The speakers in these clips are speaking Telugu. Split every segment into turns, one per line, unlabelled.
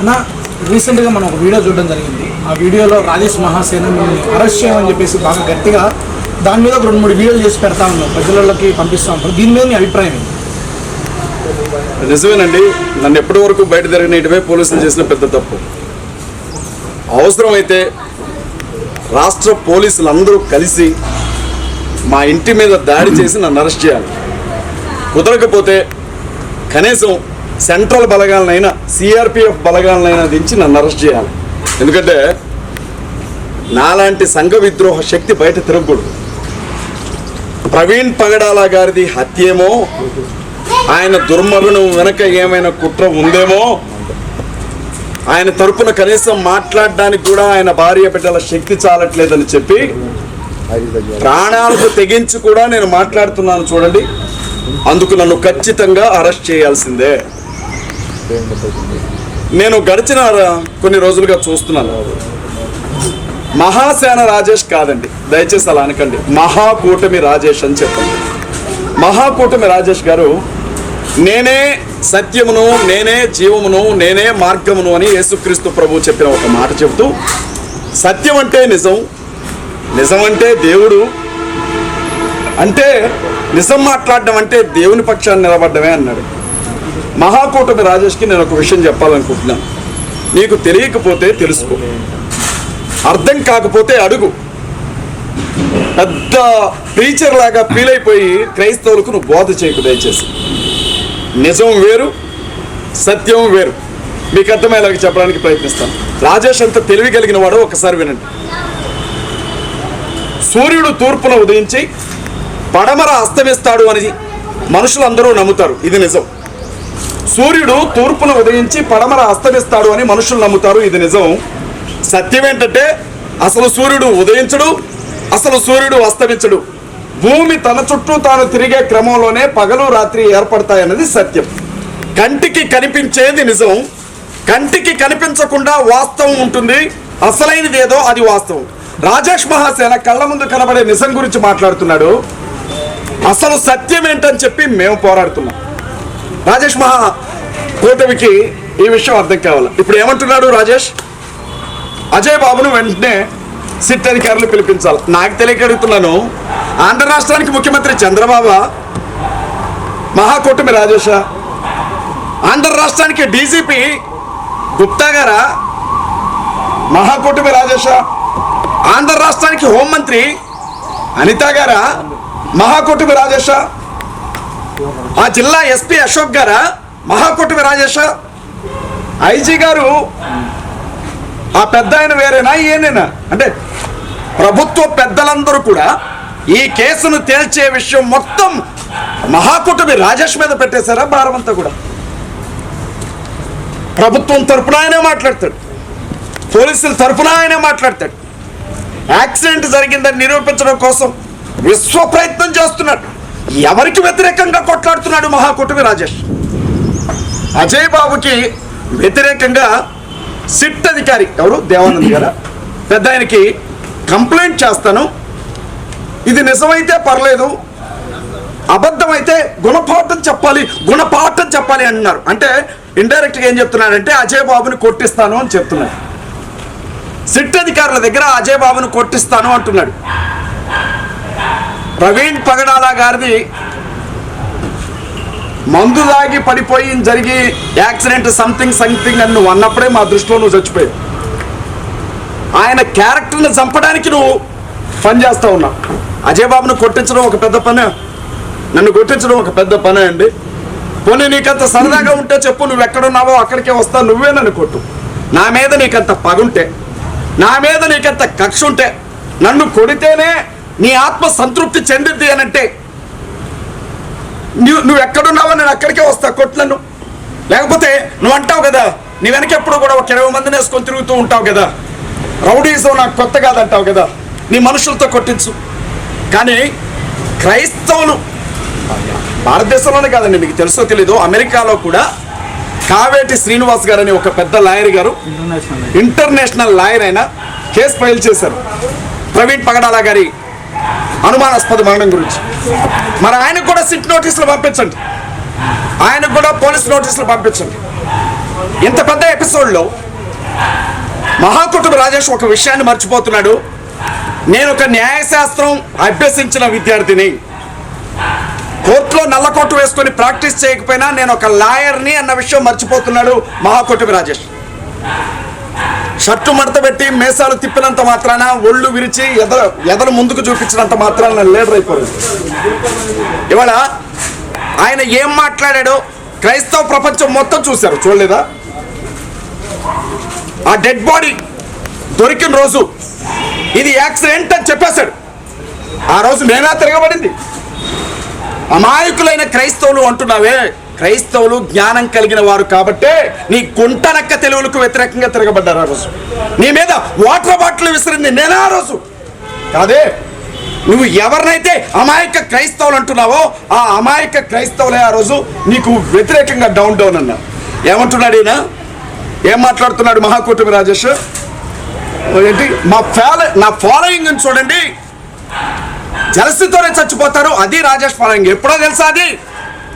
అన్న రీసెంట్గా మనం ఒక వీడియో చూడడం జరిగింది. ఆ వీడియోలో రాజేష్ మహాసేన మిమ్మల్ని అరెస్ట్ చేయమని చెప్పేసి బాగా గట్టిగా దాని మీద ఒక రెండు మూడు వీడియోలు చేసి పెడతా ఉన్నాం ప్రజలకి పంపిస్తూ ఉంటారు దీని మీద మీ అభిప్రాయం
నిజమేనండి. నన్ను ఎప్పటి వరకు బయట తిరగనేటివే పోలీసులు చేసిన పెద్ద తప్పు. అవసరమైతే రాష్ట్ర పోలీసులు అందరూ కలిసి మా ఇంటి మీద దాడి చేసి నన్ను అరెస్ట్ చేయాలి. కుదరకపోతే కనీసం సెంట్రల్ బలగాలనైనా సిఆర్పిఎఫ్ బలగాలనైనా దించి నన్ను అరెస్ట్ చేయాలి. ఎందుకంటే నాలాంటి సంఘ విద్రోహ శక్తి బయట తిరగకూడదు. ప్రవీణ్ పగడాల గారిది హత్యేమో ఆయన దుర్మరణం వెనక ఏమైనా కుట్ర ఉందేమో ఆయన తరపున కనీసం మాట్లాడడానికి కూడా ఆయన భార్య బిడ్డల శక్తి చాలట్లేదని చెప్పి ప్రాణాలకు తెగించి కూడా నేను మాట్లాడుతున్నాను చూడండి. అందుకు నన్ను ఖచ్చితంగా అరెస్ట్ చేయాల్సిందే. నేను గడిచిన కొన్ని రోజులుగా చూస్తున్నాను. మహాసేన రాజేష్ కాదండి. దయచేసి అలా అనకండి. మహాకూటమి రాజేష్ అని చెప్పండి. మహాకూటమి రాజేష్ గారు నేనే సత్యమును నేనే జీవమును నేనే మార్గమును అని యేసుక్రీస్తు ప్రభు చెప్పిన ఒక మాట చెబుతూ సత్యం అంటే నిజం నిజం అంటే దేవుడు అంటే నిజం మాట్లాడడం అంటే దేవుని పక్షాన్ని నిలబడ్డమే అన్నాడు. మహాకూటమి రాజేష్కి నేను ఒక విషయం చెప్పాలనుకుంటున్నాను నీకు తెలియకపోతే తెలుసుకో. అర్థం కాకపోతే అడుగు. పెద్ద టీచర్ లాగా ఫీల్ అయిపోయి క్రైస్తవులకు నువ్వు బోధ చేయకు దయచేసి. నిజం వేరు సత్యం వేరు. మీకు అర్థమయ్యేలాగా చెప్పడానికి ప్రయత్నిస్తాను. రాజేష్ అంత తెలివి కలిగిన వాడు ఒకసారి వినండి. సూర్యుడు తూర్పున ఉదయించి పడమర అస్తమిస్తాడు అని మనుషులందరూ నమ్ముతారు. ఇది నిజం. సూర్యుడు తూర్పున ఉదయించి పడమర అస్తమిస్తాడు అని మనుషులు నమ్ముతారు. ఇది నిజం. సత్యం ఏంటంటే అసలు సూర్యుడు ఉదయించడు అసలు సూర్యుడు అస్తమించడు. భూమి తన చుట్టూ తాను తిరిగే క్రమంలోనే పగలు రాత్రి ఏర్పడతాయన్నది సత్యం. కంటికి కనిపించేది నిజం. కంటికి కనిపించకుండా వాస్తవం ఉంటుంది. అసలైనది ఏదో అది వాస్తవం. రాజేష్ మహాసేన కళ్ళ ముందు కనబడే నిజం గురించి మాట్లాడుతున్నాడు. అసలు సత్యం ఏంటని చెప్పి మేము పోరాడుతున్నాం. రాజేష్ మహా కూటమికి ఈ విషయం అర్థం కావాలి. ఇప్పుడు ఏమంటున్నాడు రాజేష్? అజయ్ బాబును వెంటనే సిట్ అధికారులు పిలిపించాలి. నాకు తెలియక అడుగుతున్నాను. ఆంధ్ర రాష్ట్రానికి ముఖ్యమంత్రి చంద్రబాబు మహాకూటమి రాజేష ఆంధ్ర రాష్ట్రానికి డీజీపీ గుప్తా గారా మహాకూటమి రాజేష ఆంధ్ర రాష్ట్రానికి హోంమంత్రి అనిత గారా మహాకూటమి రాజేష ఆ జిల్లా ఎస్పీ అశోక్ గారా? మహాకూటమి రాజేష? ఐజీ గారు? ఆ పెద్ద ఆయన వేరేనా? ఏనేనా అంటే ప్రభుత్వ పెద్దలందరూ కూడా ఈ కేసును తేల్చే విషయం మొత్తం మహాకూటమి రాజేష్ మీద పెట్టేశారా భారమంతా కూడా? ప్రభుత్వం తరఫున ఆయనే మాట్లాడతాడు. పోలీసుల తరఫున ఆయనే మాట్లాడతాడు. యాక్సిడెంట్ జరిగిందని నిరూపించడం కోసం విశ్వ ప్రయత్నం చేస్తున్నాడు. ఎవరికి వ్యతిరేకంగా కొట్లాడుతున్నాడు మహాకూటమి రాజేష్? అజయ్ బాబుకి వ్యతిరేకంగా సిట్ అధికారి ఎవరు? దేవానంద్ గారా? పెద్ద ఆయనకి కంప్లైంట్ చేస్తాను. ఇది నిజమైతే పర్లేదు. అబద్ధమైతే గుణపాఠం చెప్పాలి గుణపాఠం చెప్పాలి అంటున్నారు అంటే ఇండైరెక్ట్గా ఏం చెప్తున్నాడంటే అజయ్ బాబుని కొట్టిస్తాను అని చెప్తున్నాడు. సిట్ అధికారుల దగ్గర అజయ్ బాబుని కొట్టిస్తాను అంటున్నాడు. ప్రవీణ్ పగడాల గారిది మందు దాగి పడిపోయి జరిగి యాక్సిడెంట్ సంథింగ్ సంథింగ్ అని నువ్వు అన్నప్పుడే మా దృష్టిలో నువ్వు చచ్చిపోయావు. ఆయన క్యారెక్టర్ని చంపడానికి నువ్వు పని చేస్తా ఉన్నావు అజయ్ బాబును కొట్టించడం ఒక పెద్ద పనే. నన్ను కొట్టించడం ఒక పెద్ద పనే అండి. పోనీ నీకంత సరదాగా ఉంటే చెప్పు నువ్వు ఎక్కడున్నావో అక్కడికే వస్తా నువ్వే నన్ను కొట్టు. నా మీద నీకంత పగుంటే నా మీద నీకంత కక్ష ఉంటే నన్ను కొడితేనే నీ ఆత్మ సంతృప్తి చెందిద్ది అని అంటే నువ్వు నువ్వు ఎక్కడున్నావో నేను అక్కడికే వస్తా కొట్లను. లేకపోతే నువ్వు అంటావు కదా నీ వెనక ఎప్పుడు కూడా ఒక ఇరవై మందిని వేసుకొని తిరుగుతూ ఉంటావు కదా. రౌడీజం నాకు కొత్త కాదంటావు కదా నీ మనుషులతో కొట్టించు. కానీ క్రైస్తవులు భారతదేశంలోనే కాదండి మీకు తెలుసో తెలీదు అమెరికాలో కూడా కావేటి శ్రీనివాస్ గారు అని ఒక పెద్ద లాయర్ గారు
ఇంటర్నేషనల్
ఇంటర్నేషనల్ లాయర్ అయిన కేసు ఫైల్ చేశారు. ప్రవీణ్ పగడాల గారి అనుమానాస్పద మరణం గురించి. మరి ఆయనకు కూడా సిట్ నోటీసులు పంపించండి. ఆయనకు కూడా పోలీస్ నోటీసులు పంపించండి. ఇంత పెద్ద ఎపిసోడ్లో మహాకుటుంబ రాజేష్ ఒక విషయాన్ని మర్చిపోతున్నాడు. నేను ఒక న్యాయశాస్త్రం అభ్యసించిన విద్యార్థిని. కోర్టులో నల్ల వేసుకొని ప్రాక్టీస్ చేయకపోయినా నేను ఒక లాయర్ని అన్న విషయం మర్చిపోతున్నాడు మహాకుటుంబ రాజేష్. షర్టు మడత పెట్టి మేసాలు తిప్పినంత మాత్రాన ఒళ్ళు విరిచి ఎద ఎదరు ముందుకు చూపించినంత మాత్రాన లీడర్ అయిపోయింది ఇవాళ ఆయన ఏం మాట్లాడాడో క్రైస్తవ ప్రపంచం మొత్తం చూశారు చూడలేదా? ఆ డెడ్ బాడీ దొరికిన రోజు ఇది యాక్సిడెంట్ అని చెప్పేశాడు. ఆ రోజు నేనా తిరగబడింది. అమాయకులైన క్రైస్తవులు అంటున్నావే క్రైస్తవులు జ్ఞానం కలిగిన వారు కాబట్టే నీ గుంటనక్క తెలుగులకు వ్యతిరేకంగా తిరగబడ్డారు ఆ రోజు. నీ మీద వాటర్ బాటిల్ విసిరింది నేనా ఆ రోజు. కాదే నువ్వు ఎవరినైతే అమాయక క్రైస్తవులు అంటున్నావో ఆ అమాయక క్రైస్తవులే ఆ రోజు నీకు వ్యతిరేకంగా డౌన్ డౌన్ అన్నారు. ఏమంటున్నాడు ఈయన? ఏం మాట్లాడుతున్నాడు మహాకూటమి రాజేష్? ఏంటి? మా ఫాలో నా ఫాలోయింగ్ చూడండి. జలసితోనే చచ్చిపోతారు. అది రాజేష్ ఫాలోయింగ్. ఎప్పుడో తెలుసా అది?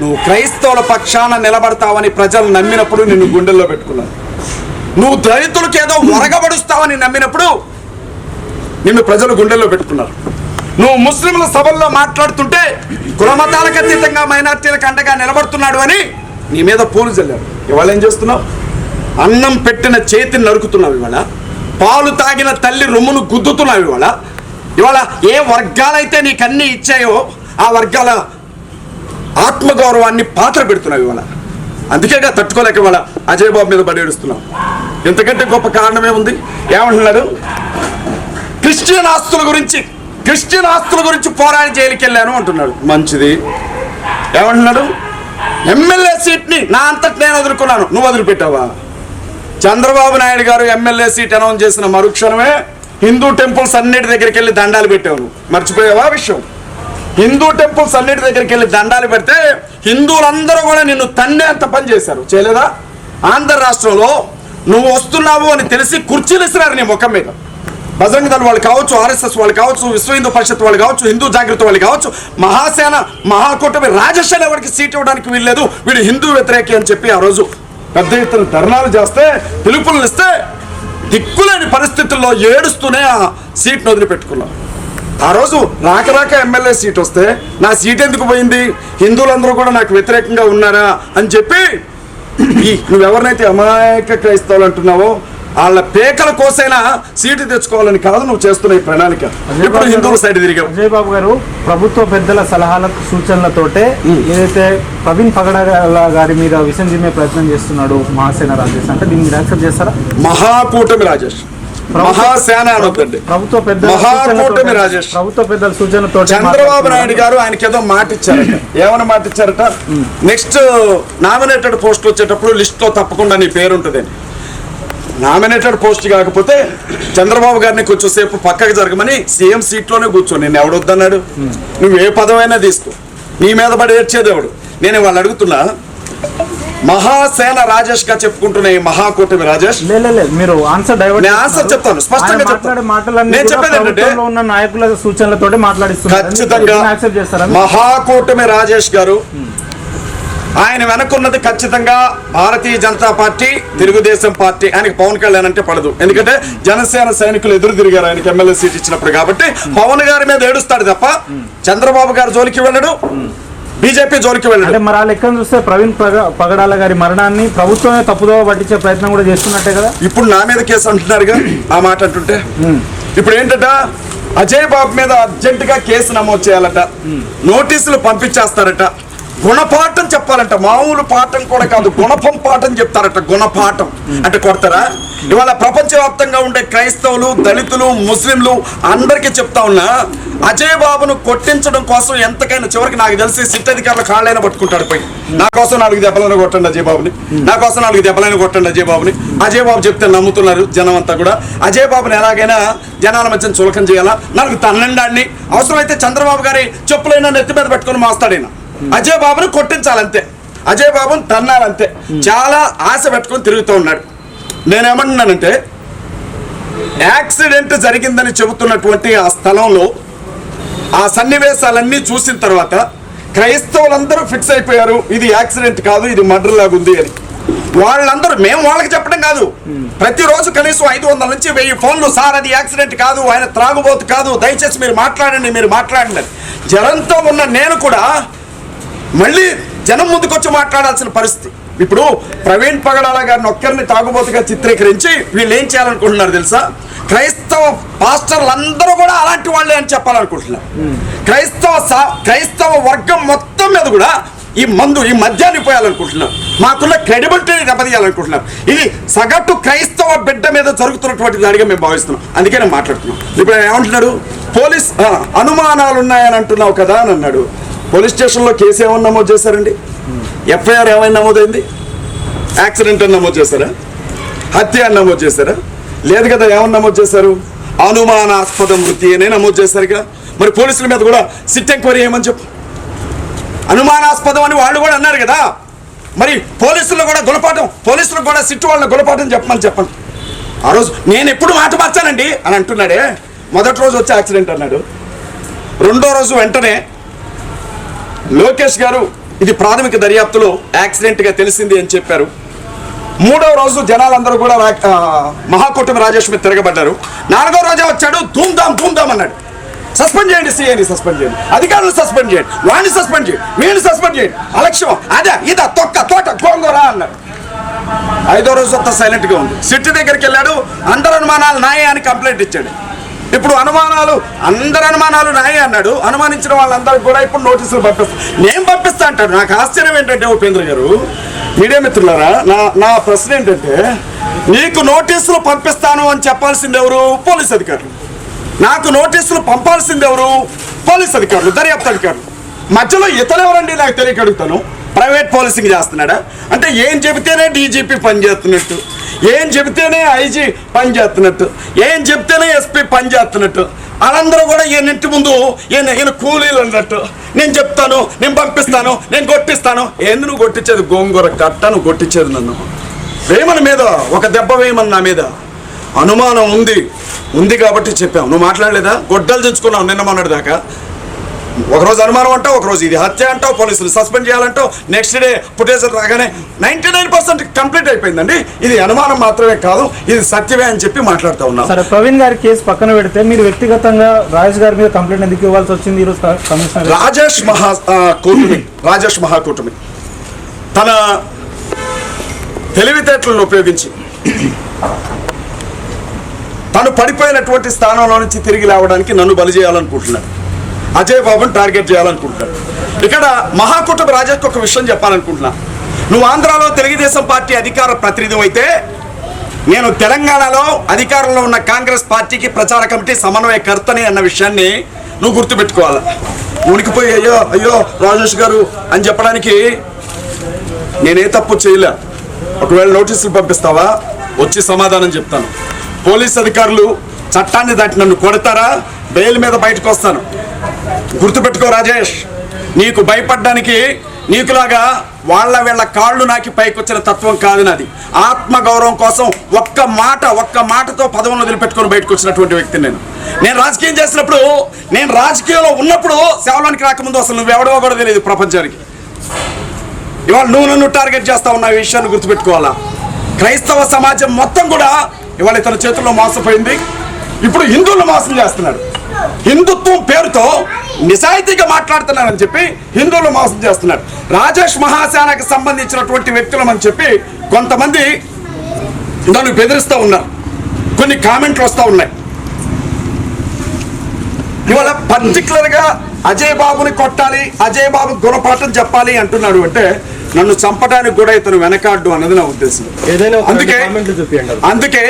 నువ్వు క్రైస్తవుల పక్షాన నిలబడతావని ప్రజలు నమ్మినప్పుడు నిన్ను గుండెల్లో పెట్టుకున్నాను. నువ్వు దళితులకు ఏదో ఒరగబడుస్తావని నమ్మినప్పుడు నిన్ను ప్రజలు గుండెల్లో పెట్టుకున్నారు. నువ్వు ముస్లింల సభల్లో మాట్లాడుతుంటే కులమతాలకు అతీతంగా మైనార్టీలకు అండగా నిలబడుతున్నాడు అని నీ మీద పూలు చల్లారు ఇవాళ ఏం చేస్తున్నావు? అన్నం పెట్టిన చేతిని నరుకుతున్నావు ఇవాళ. పాలు తాగిన తల్లి రొమ్మును గుద్దుతున్నావు ఇవాళ. ఇవాళ ఏ వర్గాలైతే నీకు అన్ని ఇచ్చాయో ఆ వర్గాల ఆత్మగౌరవాన్ని పాత్ర పెడుతున్నావు ఇవాళ. అందుకేగా తట్టుకోలేక ఇవాళ అజయ్ బాబు మీద పడి ఏడుస్తున్నావు. ఎంతకంటే గొప్ప కారణమే ఉంది ఏమంటున్నాడు? క్రిస్టియన్ ఆస్తుల గురించి క్రిస్టియన్ ఆస్తుల గురించి పోరాడి జైలుకి వెళ్ళాను అంటున్నాడు. మంచిది. ఏమంటున్నాడు? ఎమ్మెల్యే సీట్ని నా అంతటి నేను వదులుకున్నాను. నువ్వు వదిలిపెట్టావా? చంద్రబాబు నాయుడు గారు ఎమ్మెల్యే సీట్ అనౌన్స్ చేసిన మరుక్షణమే హిందూ టెంపుల్స్ అన్నిటి దగ్గరికి వెళ్ళి దండాలు పెట్టావు. నువ్వు. మర్చిపోయావా విషయం? హిందూ టెంపుల్స్ అన్నిటి దగ్గరికి వెళ్ళి దండాలు పెడితే హిందువులందరూ కూడా నిన్ను తన్నే అంత పని చేశారు. చేయలేదా? ఆంధ్ర రాష్ట్రంలో నువ్వు వస్తున్నావు అని తెలిసి కుర్చీలు ఇస్తున్నారు నీ ముఖం మీద. బజరంగ దళ వాళ్ళు కావచ్చు ఆర్ఎస్ఎస్ వాళ్ళు కావచ్చు విశ్వ హిందూ పరిషత్ వాళ్ళు కావచ్చు హిందూ జాగ్రత్త వాళ్ళు కావచ్చు మహాసేన మహాకూటమి రాజశ్రీ ఎవరికి సీట్ ఇవ్వడానికి వీల్లేదు వీడు హిందూ వ్యతిరేకి అని చెప్పి ఆ రోజు పెద్ద ఎత్తున ధర్నాలు చేస్తే పిలుపులు ఇస్తే దిక్కులేని పరిస్థితుల్లో ఏడుస్తూనే ఆ సీట్ను వదిలిపెట్టుకున్నాం ఆ రోజు రాక రాక ఎమ్మెల్యే సీట్ వస్తే నా సీట్ ఎందుకు పోయింది? హిందువులందరూ కూడా నాకు వ్యతిరేకంగా ఉన్నారా అని చెప్పి నువ్వెవరినైతే అమాయక క్రైస్తవులు అంటున్నావో వాళ్ళ పేకల కోసైనా సీటు తెచ్చుకోవాలని కాదు నువ్వు చేస్తున్న ఈ ప్రణాళిక. ఇప్పుడు హిందువుల సైడ్ తిరిగావు
అజయ్ బాబు గారు ప్రభుత్వ పెద్దల సలహాలకు సూచనలతోటే ఏదైతే ప్రవీణ్ పగడాల గారి మీద విషం జిమ్మే ప్రయత్నం చేస్తున్నాడు మహాసేన రాజేష్ అంటే దీన్ని యాక్సెప్ట్ చేస్తారా?
మహాకూటమి రాజేష్. మహాసేన అనొద్దండి
ప్రభుత్వ
మహాకూటమి రాజేష్.
ప్రభుత్వ పెద్దల సూచనతో
చంద్రబాబు నాయుడు గారు ఆయనకి ఏదో మాట ఇచ్చారట. ఏమైనా మాట ఇచ్చారట? నెక్స్ట్ నామినేటెడ్ పోస్ట్ వచ్చేటప్పుడు లిస్ట్లో తప్పకుండా నీ పేరు ఉంటుంది నామినేటెడ్ పోస్ట్ కాకపోతే చంద్రబాబు గారిని కొంచెం సేపు పక్కకు జరగమని సీఎం సీట్లోనే కూర్చో నేను ఎవడొద్దన్నాడు నువ్వు ఏ పదమైనా తీసుకో. నీ మీద పడి ఏడ్చేది ఎవడు? నేను వాళ్ళు అడుగుతున్నా మహాసేన రాజేష్గా చెప్పుకుంటున్న ఈ మహాకూటమి రాజేష్?
మీరు ఆన్సర్ డైవర్ట్
నేను ఆన్సర్. చెప్తాను, స్పష్టంగా చెప్తాను. నేను చెప్పేది ఏంటంటే-
ఉన్న నాయకుల సూచనలతోటే మాట్లాడిస్తున్నారు.
ఖచ్చితంగా మహాకూటమి రాజేష్ గారు ఆయన వెనక్కున్నది ఖచ్చితంగా భారతీయ జనతా పార్టీ తెలుగుదేశం పార్టీ. ఆయనకి పవన్ కళ్యాణ్ అంటే పడదు ఎందుకంటే జనసేన సైనికులు ఎదురు తిరిగారు ఆయనకి ఎమ్మెల్యే సీట్ ఇచ్చినప్పుడు కాబట్టి పవన్ గారి మీద ఏడుస్తాడు తప్ప చంద్రబాబు గారు జోలికి వెళ్ళడు. బీజేపీ జోలికి వెళ్ళడు
మరి ఆ లెక్కను చూస్తే ప్రవీణ్ పగ- పగడాల గారి మరణాన్ని ప్రభుత్వమే తప్పుదోవ పట్టించే ప్రయత్నం కూడా చేస్తున్నట్టే కదా?
ఇప్పుడు నా మీద కేసు అంటున్నారుగా ఆ మాట అంటుంటే? ఇప్పుడు ఏంటట? అజయ్ బాబు మీద అర్జెంట్గా కేసు నమోదు చేయాలట. నోటీసులు పంపించేస్తారట. గుణపాఠం చెప్పాలంట. మామూలు పాఠం కూడా కాదు గుణపం పాఠం చెప్తారట. గుణపాఠం. అంటే కొడతారా? ఇవాళ ప్రపంచవ్యాప్తంగా ఉండే క్రైస్తవులు దళితులు ముస్లింలు అందరికీ చెప్తా ఉన్నా అజయ్ బాబును కొట్టించడం కోసం ఎంతకైనా చివరికి నాకు తెలిసి సిట్ అధికారులు కాళ్ళైనా పట్టుకుంటాడు పోయి. నా కోసం నాలుగు దెబ్బలైనా కొట్టండి అజయ్ బాబుని. నా కోసం నాలుగు దెబ్బలైనా కొట్టండి అజయ్ బాబుని. అజయ్ బాబు చెప్తే నమ్ముతున్నారు జనం అంతా కూడా. అజయ్ బాబుని ఎలాగైనా జనాల మధ్య చులకం చేయాలా? నాకు తన్నండాన్ని అవసరమైతే చంద్రబాబు గారి చెప్పులైనా నెత్తి మీద పెట్టుకొని మోస్తాడైనా అజయ్ బాబుని కొట్టించాలంతే. అజయ్ బాబుని తన్నాలంతే. చాలా ఆశ పెట్టుకొని తిరుగుతూ ఉన్నాడు. నేనేమంటున్నానంటే యాక్సిడెంట్ జరిగిందని చెబుతున్నటువంటి ఆ స్థలంలో ఆ సన్నివేశాలన్నీ చూసిన తర్వాత క్రైస్తవులందరూ ఫిక్స్ అయిపోయారు ఇది యాక్సిడెంట్ కాదు ఇది మర్డర్ లాగా ఉంది అని. వాళ్ళందరూ మేము వాళ్ళకి చెప్పడం కాదు. ప్రతిరోజు కనీసం ఐదు వందల నుంచి వెయ్యి ఫోన్లు సార్ అది యాక్సిడెంట్ కాదు ఆయన త్రాగుబోతు కాదు దయచేసి మీరు మాట్లాడండి మీరు మాట్లాడండి జనంతో ఉన్న నేను కూడా మళ్ళీ జనం ముందుకొచ్చి మాట్లాడాల్సిన పరిస్థితి. ఇప్పుడు ప్రవీణ్ పగడాల గారిని ఒక్కరిని తాగుబోతుగా చిత్రీకరించి వీళ్ళు ఏం చేయాలనుకుంటున్నారు తెలుసా? క్రైస్తవ పాస్టర్లు అందరూ కూడా అలాంటి వాళ్ళే అని చెప్పాలనుకుంటున్నారు. క్రైస్తవ క్రైస్తవ వర్గం మొత్తం మీద కూడా ఈ మందు ఈ మద్యాన్ని పోయాలనుకుంటున్నాం మాకున్న క్రెడిబిలిటీని దెబ్బతీయాలనుకుంటున్నాం ఇది సగటు క్రైస్తవ బిడ్డ మీద జరుగుతున్నటువంటి దాడిగా మేము భావిస్తున్నాం. అందుకే నేను మాట్లాడుతున్నాం ఇప్పుడు ఏమంటున్నాడు? పోలీస్ అనుమానాలు ఉన్నాయని అంటున్నావు కదా అని అన్నాడు. పోలీస్ స్టేషన్లో కేసు ఏమన్నా నమోదు చేశారండి? ఎఫ్ఐఆర్ ఏమైనా నమోదైంది? యాక్సిడెంట్ అని నమోదు చేశారా? హత్య అని నమోదు చేశారా? లేదు కదా ఏమన్నా నమోదు చేశారు? అనుమానాస్పద మృతి అనే నమోదు చేశారుగా మరి పోలీసుల మీద కూడా సిట్ ఎంక్వైరీ ఏమని చెప్పు? అనుమానాస్పదం అని వాళ్ళు కూడా అన్నారు కదా. మరి పోలీసులు కూడా గుణపాఠం పోలీసులు కూడా సిట్టు వాళ్ళని గుణపాఠం చెప్పమని చెప్పండి. ఆ రోజు నేను ఎప్పుడు మాట మార్చానండి? అని అంటున్నాడే. మొదటి రోజు వచ్చి యాక్సిడెంట్ అన్నాడు. రెండో రోజు వెంటనే లోకేష్ గారు ఇది ప్రాథమిక దర్యాప్తులో యాక్సిడెంట్గా తెలిసింది అని చెప్పారు. మూడో రోజు జనాలందరూ కూడా మహాకూటమి రాజేష్ మీద తిరగబడ్డారు. నాలుగో రోజే వచ్చాడు ధూమ్ ధామ్ అన్నాడు. సస్పెండ్ చేయండి సీఏని సస్పెండ్ చేయండి. అధికారులు సస్పెండ్ చేయండి వాడిని సస్పెండ్ చేయండి వీడిని సస్పెండ్ చేయండి. అలక్ష్యం అదే ఇదా తొక్క తోట గోంగూర అన్నాడు ఐదో రోజు అంతా సైలెంట్గా ఉంది. సిట్టి దగ్గరికి వెళ్ళాడు అందరు అనుమానాలు నాయే అని కంప్లైంట్ ఇచ్చాడు. ఇప్పుడు అనుమానాలు అందరు అనుమానాలు నాయే అన్నాడు. అనుమానించిన వాళ్ళందరికీ కూడా ఇప్పుడు నోటీసులు పంపిస్తాను నేను పంపిస్తా అంటాడు. నాకు ఆశ్చర్యం ఏంటంటే ఉపేంద్ర గారు మీడియా మిత్రులారా నా నా ప్రశ్న ఏంటంటే నీకు నోటీసులు పంపిస్తాను అని చెప్పాల్సింది ఎవరు? పోలీస్ అధికారులు. నాకు నోటీసులు పంపాల్సింది ఎవరు? పోలీస్ అధికారులు దర్యాప్తు అధికారులు. మధ్యలో ఇతను ఎవరండి నాకు తెలియక అడుగుతాను. ప్రైవేట్ పోలీసింగ్ చేస్తున్నాడా? అంటే ఏం చెబితేనే డీజీపీ పనిచేస్తున్నట్టు. ఏం చెబితేనే ఐజీ పనిచేస్తున్నట్టు ఏం చెప్తేనే ఎస్పీ పనిచేస్తున్నట్టు వాళ్ళందరూ కూడా ఈయన ఇంటి ముందు ఈయన ఈయన కూలీలు అన్నట్టు నేను చెప్తాను నేను పంపిస్తాను నేను కొట్టిస్తాను. ఏంది నువ్వు కొట్టించేది? గోంగూర కట్ట నువ్వు కొట్టించేది నన్ను. వేయమని మీద ఒక దెబ్బ వేయమని నా మీద. అనుమానం ఉంది ఉంది కాబట్టి చెప్పాం. నువ్వు మాట్లాడలేదా? గొడ్డలు తెచ్చుకున్నావు నిన్న మొన్నటి దాకా ఒకరోజు అనుమానం అంటావు ఒకరోజు ఇది హత్య అంటావు పోలీసులు సస్పెండ్ చేయాలంటావు నెక్స్ట్ డే ఫుటేజ్ రాగానే నైంటీ నైన్ పర్సెంట్ కంప్లీట్ అయిపోయిందండి. ఇది అనుమానం మాత్రమే కాదు ఇది సత్యమే అని చెప్పి మాట్లాడుతూ ఉన్నాం.
సరే ప్రవీణ్ గారి కేసు పక్కన పెడితే మీరు వ్యక్తిగతంగా రాజేష్ గారి మీద కంప్లైంట్ ఎందుకు ఇవ్వాల్సి వచ్చింది ఈరోజు కమిషనర్?
రాజేష్ మహా కూటమి రాజేష్ మహాకూటమి తన తెలివితేటలను ఉపయోగించి తను పడిపోయినటువంటి స్థానంలో నుంచి తిరిగి లేవడానికి నన్ను బలి చేయాలనుకుంటున్నాడు అజయ్ బాబుని టార్గెట్ చేయాలనుకుంటున్నాడు ఇక్కడ మహాకూటమి రాజాకి ఒక విషయం చెప్పాలనుకుంటున్నా. నువ్వు ఆంధ్రాలో తెలుగుదేశం పార్టీ అధికార ప్రతినిధి అయితే నేను తెలంగాణలో అధికారంలో ఉన్న కాంగ్రెస్ పార్టీకి ప్రచార కమిటీ సమన్వయకర్తని అన్న విషయాన్ని నువ్వు గుర్తుపెట్టుకోవాలి? ఉనికిపోయి అయ్యో అయ్యో రాజేష్ గారు అని చెప్పడానికి నేనే తప్పు చేయలే. ఒకవేళ నోటీసులు పంపిస్తావా? వచ్చి సమాధానం చెప్తాను. పోలీస్ అధికారులు చట్టాన్ని దాటి నన్ను కొడతారా? బెయిల్ మీద బయటకు వస్తాను. గుర్తుపెట్టుకో రాజేష్. నీకు భయపడ్డానికి నీకులాగా వాళ్ళ వీళ్ళ కాళ్ళు నాకి పైకొచ్చిన తత్వం కాదు నాది. ఆత్మగౌరవం కోసం ఒక్క మాట ఒక్క మాటతో పదవులను వదిలిపెట్టుకొని బయటకు వచ్చినటువంటి వ్యక్తిని నేను. నేను రాజకీయం చేసినప్పుడు నేను రాజకీయంలో ఉన్నప్పుడు సేవలోనికి రాకముందు అసలు నువ్వెవడో కూడా తెలియదు ప్రపంచానికి. ఇవాళ నువ్వు నన్ను టార్గెట్ చేస్తా ఉన్న విషయాన్ని గుర్తుపెట్టుకోవాలా? క్రైస్తవ సమాజం మొత్తం కూడా ఇవాళ ఇతని చేతుల్లో మోసపోయింది. ఇప్పుడు హిందువులు మోసం చేస్తున్నాడు హిందుత్వం పేరుతో నిజాయితీగా మాట్లాడుతున్నారని చెప్పి హిందువులు మోసం చేస్తున్నాడు రాజేష్ మహాసేనకు సంబంధించినటువంటి వ్యక్తులమని చెప్పి కొంతమంది నన్ను బెదిరిస్తూ ఉన్నారు. కొన్ని కామెంట్లు వస్తూ ఉన్నాయి. ఇవాళ పర్టికులర్గా అజయ్ బాబుని కొట్టాలి అజయ్ బాబు గుణపాఠం చెప్పాలి అంటున్నాడు అంటే నన్ను చంపడానికి కూడా ఇతను వెనకాడ్డు అన్నది నా ఉద్దేశం. అందుకే అందుకే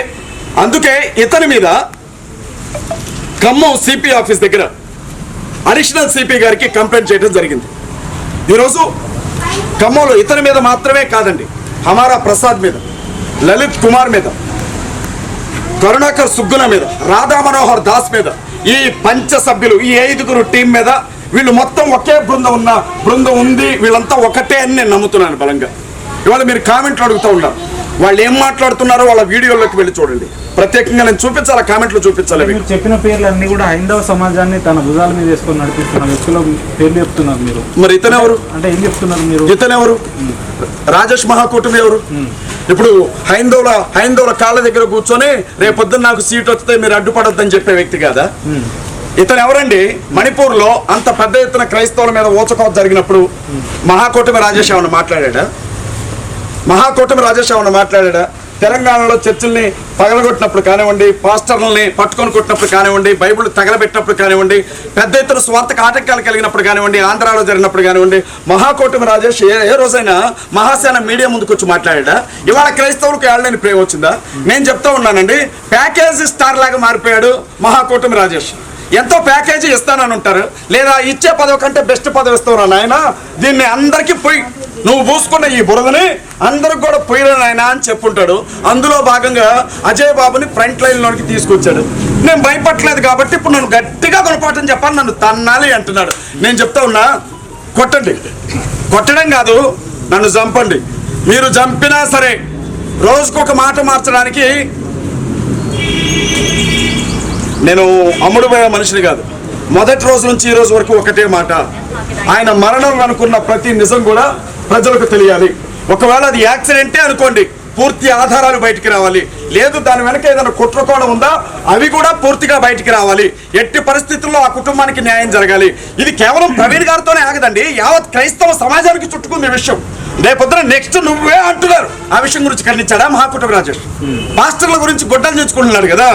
అందుకే ఇతని మీద ఖమ్మం సిపి ఆఫీస్ దగ్గర అడిషనల్ సిపి గారికి కంప్లైంట్ చేయడం జరిగింది. ఈరోజు ఖమ్మంలో ఇతని మీద మాత్రమే కాదండి హమారా ప్రసాద్ మీద లలిత్ కుమార్ మీద కరుణాకర్ సుగ్గుల మీద రాధా మనోహర్ దాస్ మీద ఈ పంచ సభ్యులు ఈ ఐదుగురు టీం మీద వీళ్ళు మొత్తం ఒకే బృందం ఉన్న బృందం ఉంది వీళ్ళంతా ఒకటే అని నేను నమ్ముతున్నాను బలంగా. ఇవాళ మీరు కామెంట్లు అడుగుతూ ఉన్నారు. వాళ్ళు ఏం మాట్లాడుతున్నారో వాళ్ళ వీడియోలోకి వెళ్ళి చూడండి. ప్రత్యేకంగా నేను చూపించాలి? కామెంట్లు చూపించాలి.
మీరు చెప్పిన పేర్లు అన్ని కూడా హైందవ సమాజాన్ని తన భుజాల మీద వేసుకొని నడిపిస్తున్న వ్యక్తుల పేర్లు చెప్తున్నారు మీరు.
మరి ఇతను ఎవరు?
అంటే ఏం చెప్తున్నారు మీరు?
ఇతను ఎవరు? రాజేష్ మహాకూటమి ఎవరు? ఇప్పుడు హైందవుల హైందవుల కాళ్ళ దగ్గర కూర్చొని రేపొద్దున నాకు సీట్ వస్తే మీరు అడ్డుపడొద్దని చెప్పే వ్యక్తి కాదా? ఇతను ఎవరండి? మణిపూర్లో అంత పెద్ద ఎత్తున క్రైస్తవుల మీద ఊచకోత జరిగినప్పుడు మహాకూటమి రాజేష్ ఏమన్నా మాట్లాడా మహాకూటమి రాజేష్ ఏమన్నా మాట్లాడా తెలంగాణలో చర్చిల్ని పగలగొట్టినప్పుడు కానివ్వండి పాస్టర్లని పట్టుకొని కొట్టినప్పుడు కానివ్వండి బైబిల్ తగలబెట్టినప్పుడు కానివ్వండి పెద్ద ఎత్తున స్వార్థకు ఆటంకాలు కలిగినప్పుడు కానివ్వండి ఆంధ్రాలో జరిగినప్పుడు కానివ్వండి మహాకూటమి రాజేష్ ఏ ఏ రోజైనా మహాసేన మీడియా ముందుకు వచ్చి మాట్లాడా ఇవాళ క్రైస్తవులకు ఏళ్ళని ప్రేమ వచ్చిందా? నేను చెప్తా ఉన్నానండి ప్యాకేజీ స్టార్ లాగా మారిపోయాడు మహాకూటమి రాజేష్. ఎంతో ప్యాకేజీ ఇస్తానని ఉంటారు లేదా ఇచ్చే పదవి కంటే బెస్ట్ పదవి ఇస్తావు నాయన. దీన్ని అందరికీ పోయి నువ్వు పూసుకున్న ఈ బురదని అందరికి కూడా పోయిన నాయన అని చెప్పుంటాడు. అందులో భాగంగా అజయ్ బాబుని ఫ్రంట్ లైన్లోకి తీసుకొచ్చాడు. నేను భయపడలేదు కాబట్టి ఇప్పుడు నన్ను గట్టిగా గుణపాఠం చెప్పాను నన్ను తన్నాలి అంటున్నాడు. నేను చెప్తా ఉన్నా కొట్టండి. కొట్టడం కాదు నన్ను చంపండి. మీరు చంపినా సరే రోజుకొక మాట మార్చడానికి నేను అమ్ముడు పోయే మనిషిని కాదు. మొదటి రోజు నుంచి ఈ రోజు వరకు ఒకటే మాట. ఆయన మరణం అనుకున్న ప్రతి నిజం కూడా ప్రజలకు తెలియాలి. ఒకవేళ అది యాక్సిడెంటే అనుకోండి పూర్తి ఆధారాలు బయటికి రావాలి. లేదు దాని వెనక ఏదైనా కుట్రకోణం ఉందా అవి కూడా పూర్తిగా బయటికి రావాలి. ఎట్టి పరిస్థితుల్లో ఆ కుటుంబానికి న్యాయం జరగాలి. ఇది కేవలం ప్రవీణ్ గారితోనే ఆగదండి యావత్ క్రైస్తవ సమాజానికి చుట్టుకుంది విషయం. రేపొద్దున నెక్స్ట్ నువ్వే అంటున్నారు. ఆ విషయం గురించి ఖండించాడా మహాకుటుంబ రాజేష్? పాస్టర్ల గురించి గొడ్డలు తెచ్చుకుంటున్నాడు కదా.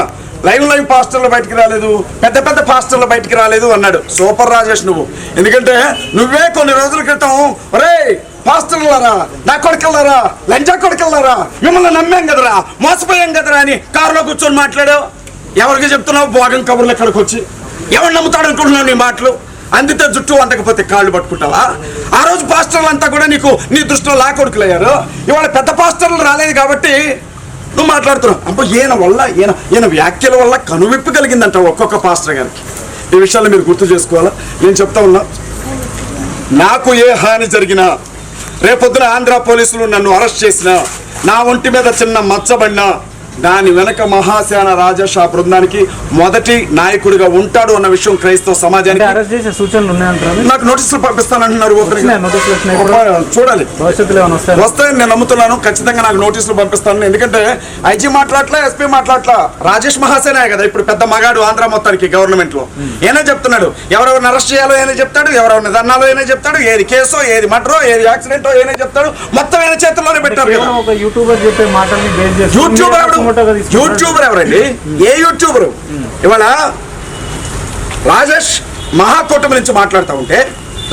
లైవ్ లైవ్ పాస్టర్లు బయటికి రాలేదు. పెద్ద పెద్ద పాస్టర్లు బయటికి రాలేదు అన్నాడు. సూపర్ రాజేష్ నువ్వు. ఎందుకంటే నువ్వే కొన్ని రోజుల క్రితం రే పాస్టర్లారా నా కొడుకెళ్ళారా లంజా కొడుకెళ్ళారా మిమ్మల్ని నమ్మాం కదరా మోసపోయాం కదరా అని కారులో కూర్చొని మాట్లాడావు. ఎవరికి చెప్తున్నావు? భోగం కబుర్లు ఎక్కడికి వచ్చి ఎవరు నమ్ముతాడు అనుకుంటున్నావు నీ మాటలు? అందితే జుట్టు వందకపోతే కాళ్ళు పట్టుకుంటావా? ఆ రోజు పాస్టర్లు అంతా కూడా నీకు నీ దృష్టిలో లా కొడుకులయ్యారు. ఇవాళ పెద్ద పాస్టర్లు రాలేదు కాబట్టి నువ్వు మాట్లాడుతున్నావు. అబ్బో ఈయన వల్ల ఈయన ఈయన వ్యాఖ్యల వల్ల కనువిప్పు కలిగిందంట ఒక్కొక్క పాస్టర్ గారికి. ఈ విషయాలు మీరు గుర్తు చేసుకోవాలా? నేను చెప్తా ఉన్నా. నాకు ఏ హాని జరిగినా రేపొద్దున ఆంధ్ర పోలీసులు నన్ను అరెస్ట్ చేసినా నా ఒంటి మీద చిన్న మచ్చబడినా దాని వెనక మహాసేన రాజేష్ ఆ బృందానికి మొదటి నాయకుడిగా ఉంటాడు అన్న విషయం క్రైస్తవ సమాజానికి
అరెస్ట్ చేసే సూచనలు ఉన్నాయంటారు
నాకు నోటీసులు పంపిస్తానంటున్నారు? చూడాలి. వస్తాయని నేను నమ్ముతున్నాను. ఖచ్చితంగా నాకు నోటీసులు పంపిస్తాను. ఎందుకంటే ఐజీ మాట్లాడలే ఎస్పీ మాట్లాడలా రాజేష్ మహాసేనే కదా ఇప్పుడు పెద్ద మగాడు ఆంధ్ర మొత్తానికి గవర్నమెంట్లో ఏనే చెప్తున్నాడు? ఎవరెవరిని అరెస్ట్ చేయాలో ఏనే చెప్తాడు? ఎవరెవరిని దన్నాలో ఏనే చెప్తాడు? ఏది కేసో ఏది మటరో ఏది యాక్సిడెంటో ఏనే చెప్తాడు? మొత్తం ఏనే చేతుల్లోనే పెట్టారు
యూట్యూబర్ చెప్పే మాటల్ని చేసి
యూట్యూబర్. యూట్యూబర్ ఎవరండి? ఏ యూట్యూబర్? ఇవాళ రాజేష్ మహాకూటమి నుంచి మాట్లాడుతూ ఉంటే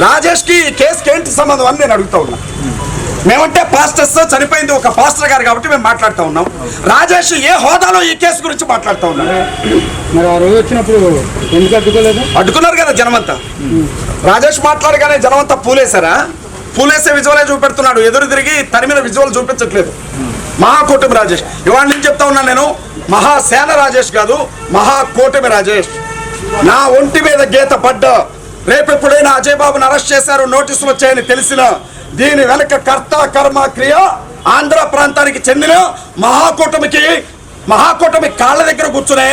రాజేష్కి ఈ కేసుకి ఏంటి సంబంధం అని నేను అడుగుతా ఉన్నా. మేమంటే పాస్టర్స్ చనిపోయింది ఒక పాస్టర్ గారు కాబట్టి మేము మాట్లాడుతూ ఉన్నాం. రాజేష్ ఏ హోదాలో ఈ కేసు గురించి మాట్లాడుతూ ఉన్నాం.
మరి ఆ రోజు వచ్చినప్పుడు ఎందుకు అడ్డుకోలేదు?
అడ్డుకున్నారు కదా జనమంతా. రాజేష్ మాట్లాడగానే జనమంతా పూలేశారా? పూలేసే విజువలే చూపెడుతున్నాడు. ఎదురు తిరిగి తరిమిన విజువల్ చూపించట్లేదు. మహాకూటమి రాజేష్. ఇవాళ నేను చెప్తా ఉన్నాను నేను మహాసేన రాజేష్ కాదు మహాకూటమి రాజేష్. నా ఒంటి మీద గీత పడ్డ రేపు ఎప్పుడైనా అజయ్ బాబుని అరెస్ట్ చేశారు నోటీసులు వచ్చాయని తెలిసిన దీని వెనక కర్త కర్మ క్రియ ఆంధ్ర ప్రాంతానికి చెందిన మహాకూటమికి మహాకూటమి కాళ్ళ దగ్గర కూర్చునే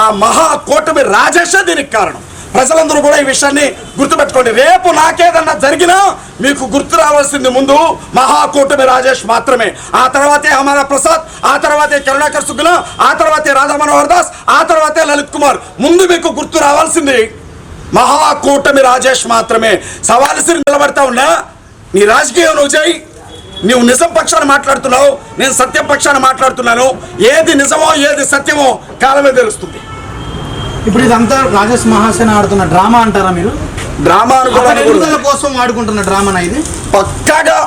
ఆ మహాకూటమి రాజేషే దీనికి కారణం. ప్రజలందరూ కూడా ఈ విషయాన్ని గుర్తుపెట్టుకోండి. రేపు నాకేదన్నా జరిగినా మీకు గుర్తు రావాల్సింది ముందు మహాకూటమి రాజేష్ మాత్రమే. ఆ తర్వాతే అమర ప్రసాద్ ఆ తర్వాతే కరుణాకర్ సుగ్న ఆ తర్వాతే రాధా మనోహర్ దాస్ ఆ తర్వాతే లలిత్ కుమార్. ముందు మీకు గుర్తు రావాల్సింది మహాకూటమి రాజేష్ మాత్రమే. సవాల్సి నిలబడతా ఉన్నా నీ రాజకీయం నువ్వు చేయి. నిజం పక్షాన్ని మాట్లాడుతున్నావు నేను సత్యం పక్షాన్ని మాట్లాడుతున్నాను. ఏది నిజమో ఏది సత్యమో కాలమే తెలుస్తుంది.
ఇప్పుడు ఇదంతా రాజేష్ మహాసేన ఆడుతున్న డ్రామా అంటారా మీరు?
డ్రామా
ఎదుగుదల కోసం ఆడుకుంటున్న డ్రామానా ఇది?
పక్కాగా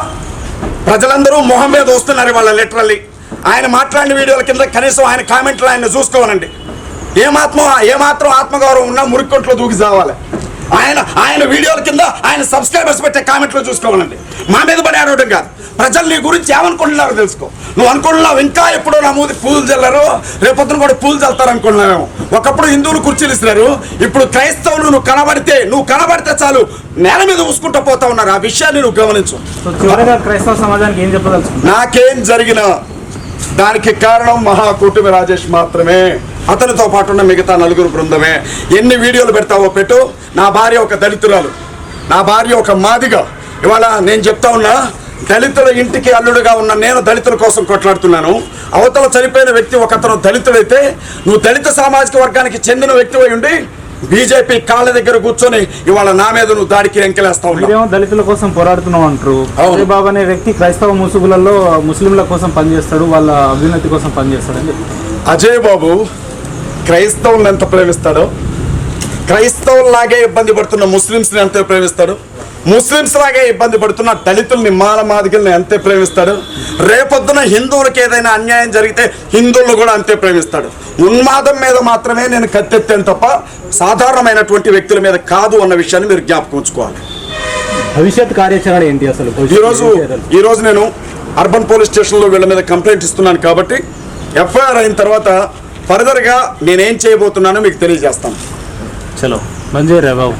ప్రజలందరూ మొహం మీద వస్తున్నారు వాళ్ళ లిటరల్లీ ఆయన మాట్లాడిన వీడియోల కింద కనీసం ఆయన కామెంట్లు ఆయన చూసుకోవాలండి. ఏమాత్మ ఏమాత్రం ఆత్మగౌరవం ఉన్నా మురికొంట్లో దూకి చావాలి ఆయన ఆయన వీడియోల కింద ఆయన సబ్స్క్రైబర్స్ పెట్టే కామెంట్లు చూసుకోవాలండి. మా మీద పడి ఆడవడం కాదు. ప్రజలు నీ గురించి ఏమనుకుంటున్నారో తెలుసుకో. నువ్వు అనుకుంటున్నావు ఇంకా ఎప్పుడో నా మూది పూలు చల్లారు రేపొద్దున కూడా పూలు చల్లుతారు అనుకుంటున్నావేమో. ఒకప్పుడు హిందువులు కుర్చీలు ఇస్తున్నారు. ఇప్పుడు క్రైస్తవులు నువ్వు కనబడితే నువ్వు కనబడితే చాలు నేల మీద చూసుకుంటూ పోతా ఉన్నారు. ఆ విషయాన్ని నువ్వు గమనించు.
క్రైస్తవ సమాజానికి ఏం చెప్పదలుచుకుంటారు
నాకేం జరిగినా దానికి కారణం మహాకూటమి రాజేష్ మాత్రమే. అతనితో పాటు ఉన్న మిగతా నలుగురు బృందమే ఎన్ని వీడియోలు పెడతావో పెట్టు. నా భార్య ఒక దళితురాలు. నా భార్య ఒక మాదిగ. ఇవాళ నేను చెప్తా ఉన్నా దళితుల ఇంటికి అల్లుడుగా ఉన్న నేను దళితుల కోసం కొట్లాడుతున్నాను. అవతల చనిపోయిన వ్యక్తి ఒక అతను దళితుడైతే నువ్వు దళిత సామాజిక వర్గానికి చెందిన వ్యక్తి ఉండి బీజేపీ కాళ్ళ దగ్గర కూర్చొని ఇవాళ నా మీద నువ్వు దాడికి ఉన్నావు.
మీరేమో దళితుల కోసం పోరాడుతున్నాం అంటారు. బాబు అనే వ్యక్తి క్రైస్తవ ముసుగులలో ముస్లింల కోసం పనిచేస్తాడు వాళ్ళ అభ్యున్నతి కోసం పనిచేస్తాడు
అజయ్ బాబు క్రైస్తవులను ఎంత ప్రేమిస్తాడో? క్రైస్తవుల్లాగే ఇబ్బంది పడుతున్న ముస్లిమ్స్ని అంతే ప్రేమిస్తాడు? ముస్లిమ్స్ లాగే ఇబ్బంది పడుతున్న దళితుల్ని మాల మాదిగల్ని అంతే ప్రేమిస్తాడు? రేపొద్దున హిందువులకి ఏదైనా అన్యాయం జరిగితే హిందువులను కూడా అంతే ప్రేమిస్తాడు. ఉన్మాదం మీద మాత్రమే నేను కత్తెత్తాను తప్ప సాధారణమైనటువంటి వ్యక్తుల మీద కాదు అన్న విషయాన్ని మీరు జ్ఞాపకం ఉంచుకోవాలి.
భవిష్యత్ కార్యాచరణ ఏంటి అసలు?
ఈరోజు ఈరోజు నేను అర్బన్ పోలీస్ స్టేషన్లో వీళ్ళ మీద కంప్లైంట్ ఇస్తున్నాను కాబట్టి ఎఫ్ఐఆర్ అయిన తర్వాత ఫర్దర్గా నేనేం చేయబోతున్నానో మీకు తెలియజేస్తాను.
చలో. మంజూరే బాబు.